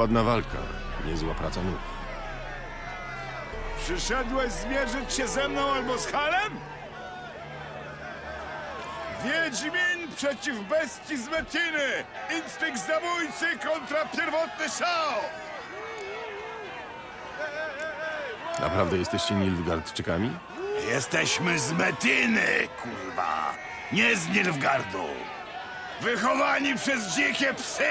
Ładna walka, niezła praca nóg. Przyszedłeś zmierzyć się ze mną albo z Halem? Wiedźmin przeciw bestii z Metiny! Instynkt zabójcy kontra pierwotny szał! Naprawdę jesteście Nilfgaardczykami? Jesteśmy z Metiny, kurwa! Nie z Nilfgardu! Wychowani przez dzikie psy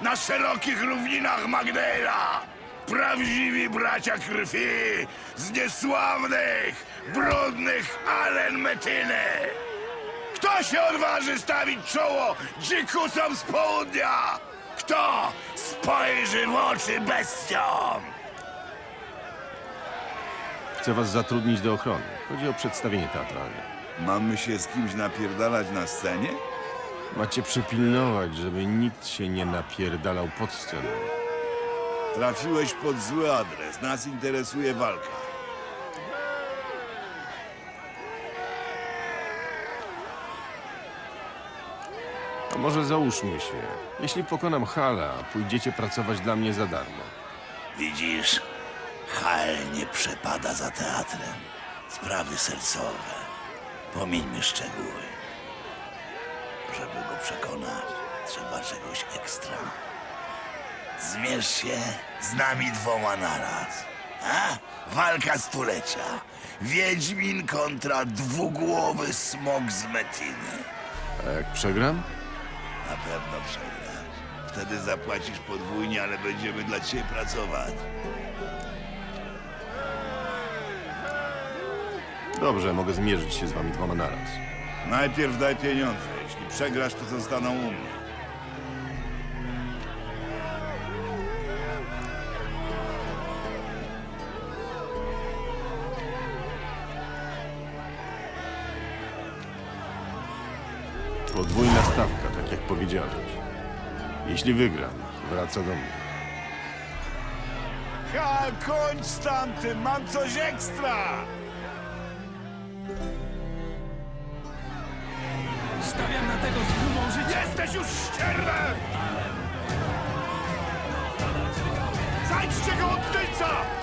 na szerokich równinach Magdela! Prawdziwi bracia krwi z niesławnych, brudnych Alen Metiny! Kto się odważy stawić czoło dzikusom z południa? Kto spojrzy w oczy bestiom? Chcę was zatrudnić do ochrony. Chodzi o przedstawienie teatralne. Mamy się z kimś napierdalać na scenie? Macie przypilnować, żeby nikt się nie napierdalał pod sceną. Trafiłeś pod zły adres. Nas interesuje walka. A może załóżmy się. Jeśli pokonam Hala, pójdziecie pracować dla mnie za darmo. Widzisz, Hal nie przepada za teatrem. Sprawy sercowe. Pomieńmy szczegóły. Żeby go przekonać, trzeba czegoś ekstra. Zmierz się z nami dwoma naraz. A? Walka stulecia. Wiedźmin kontra dwugłowy smok z Metiny. A jak przegram? Na pewno przegrasz. Wtedy zapłacisz podwójnie, ale będziemy dla ciebie pracować. Dobrze, mogę zmierzyć się z wami dwoma naraz. Najpierw daj pieniądze. Przegrasz, to zostaną u mnie. Podwójna stawka, tak jak powiedziałeś. Jeśli wygram, wraca do mnie. Ha, kończ tamtym! Mam coś ekstra! Stawiam na tego z dumą życia. Jesteś już ścierwem! Zajdźcie go od tylca!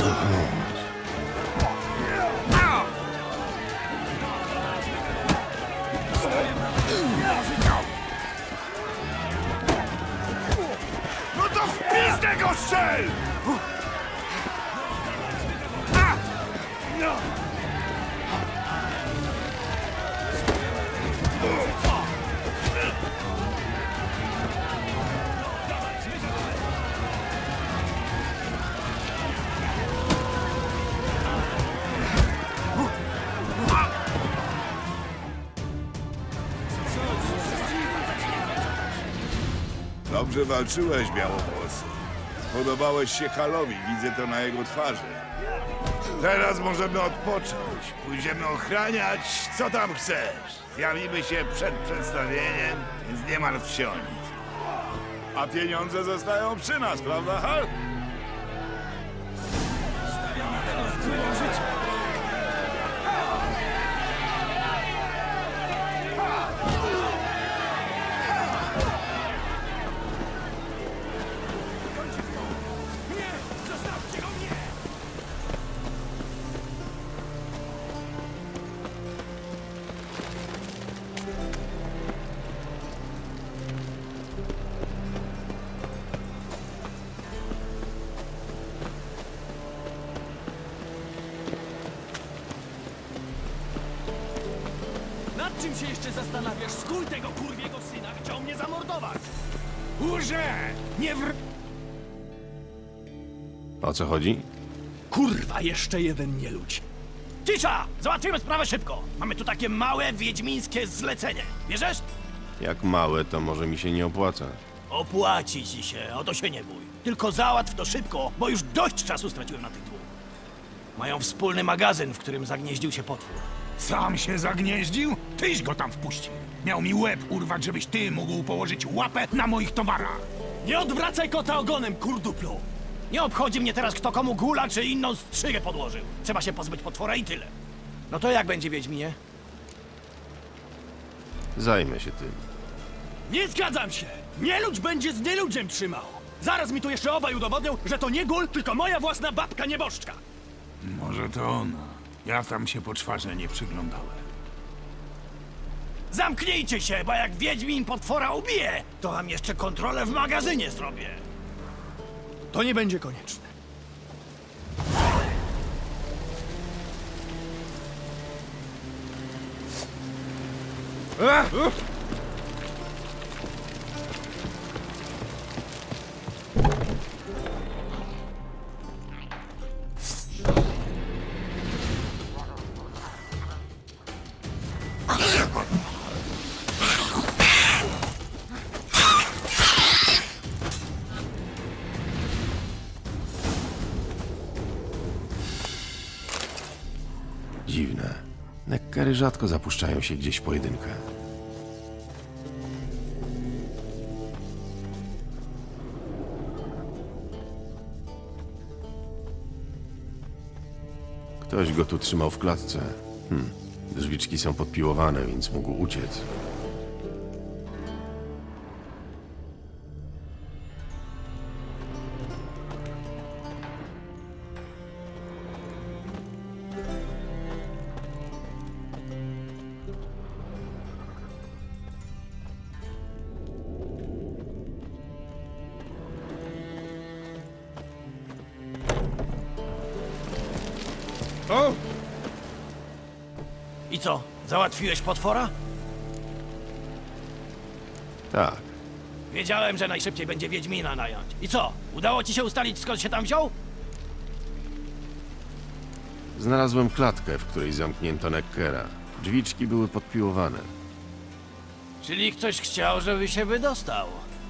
No to w pizdę go strzel! Dobrze walczyłeś, Białowłosy. Spodobałeś się Halowi, widzę to na jego twarzy. Teraz możemy odpocząć. Pójdziemy ochraniać, co tam chcesz. Zjawimy się przed przedstawieniem, więc nie martw się o nic. A pieniądze zostają przy nas, prawda, Hal? Nad czym się jeszcze zastanawiasz? Skój tego kurwiego syna chciał mnie zamordować! Urze! Nie wr... O co chodzi? Kurwa, jeszcze jeden nieludź. Cisza! Załatwimy sprawę szybko. Mamy tu takie małe, wiedźmińskie zlecenie. Bierzesz? Jak małe, to może mi się nie opłaca. Opłaci ci się, o to się nie bój. Tylko załatw to szybko, bo już dość czasu straciłem na tych dwóch. Mają wspólny magazyn, w którym zagnieździł się potwór. Sam się zagnieździł? Tyś go tam wpuścił. Miał mi łeb urwać, żebyś ty mógł położyć łapę na moich towarach. Nie odwracaj kota ogonem, kurduplu! Nie obchodzi mnie teraz, kto komu gula czy inną strzygę podłożył. Trzeba się pozbyć potwora i tyle. No to jak będzie, Wiedźminie? Zajmę się tym. Nie zgadzam się! Nieludź będzie z nieludziem trzymał! Zaraz mi tu jeszcze obaj udowodnią, że to nie gól, tylko moja własna babka nieboszczka! Może to ona. Ja tam się po czwarze nie przyglądałem. Zamknijcie się, bo jak Wiedźmin potwora ubije, to wam jeszcze kontrolę w magazynie zrobię. To nie będzie konieczne. Nekkery rzadko zapuszczają się gdzieś w pojedynkę. Ktoś go tu trzymał w klatce. Hm. Drzwiczki są podpiłowane, więc mógł uciec. I co, załatwiłeś potwora? Tak. Wiedziałem, że najszybciej będzie Wiedźmina nająć. I co, udało ci się ustalić, skąd się tam wziął? Znalazłem klatkę, w której zamknięto Neckera. Drzwiczki były podpiłowane. Czyli ktoś chciał, żeby się wydostał.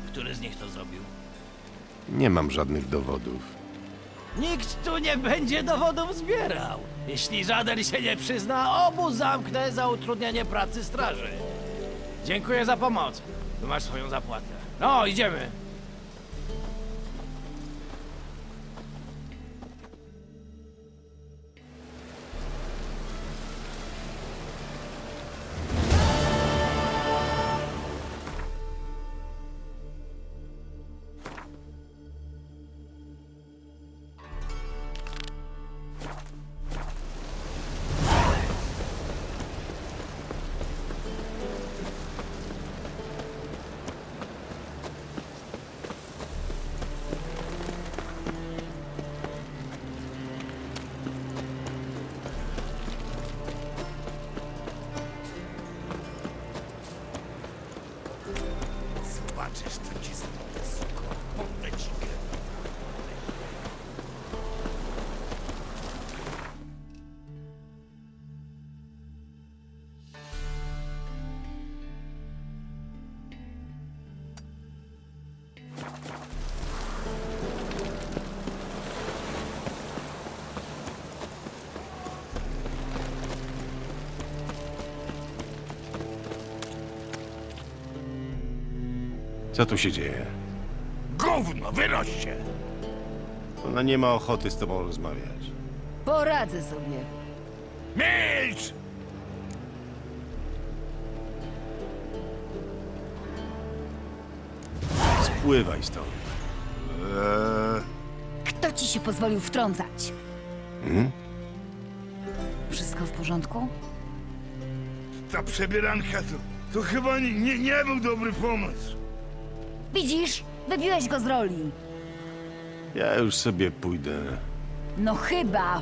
Który z nich to zrobił? Nie mam żadnych dowodów. Nikt tu nie będzie dowodów zbierał. Jeśli żaden się nie przyzna, obu zamknę za utrudnianie pracy straży. Dziękuję za pomoc. Tu masz swoją zapłatę. No, idziemy. Co tu się dzieje? Gówno, wyroś się! Ona nie ma ochoty z tobą rozmawiać. Poradzę sobie. Milcz! Spływaj stąd. Kto ci się pozwolił wtrącać? Hmm? Wszystko w porządku? Ta przebieranka to, to chyba nie, nie, nie był dobry pomysł. Widzisz? Wybiłeś go z roli. Ja już sobie pójdę. No chyba.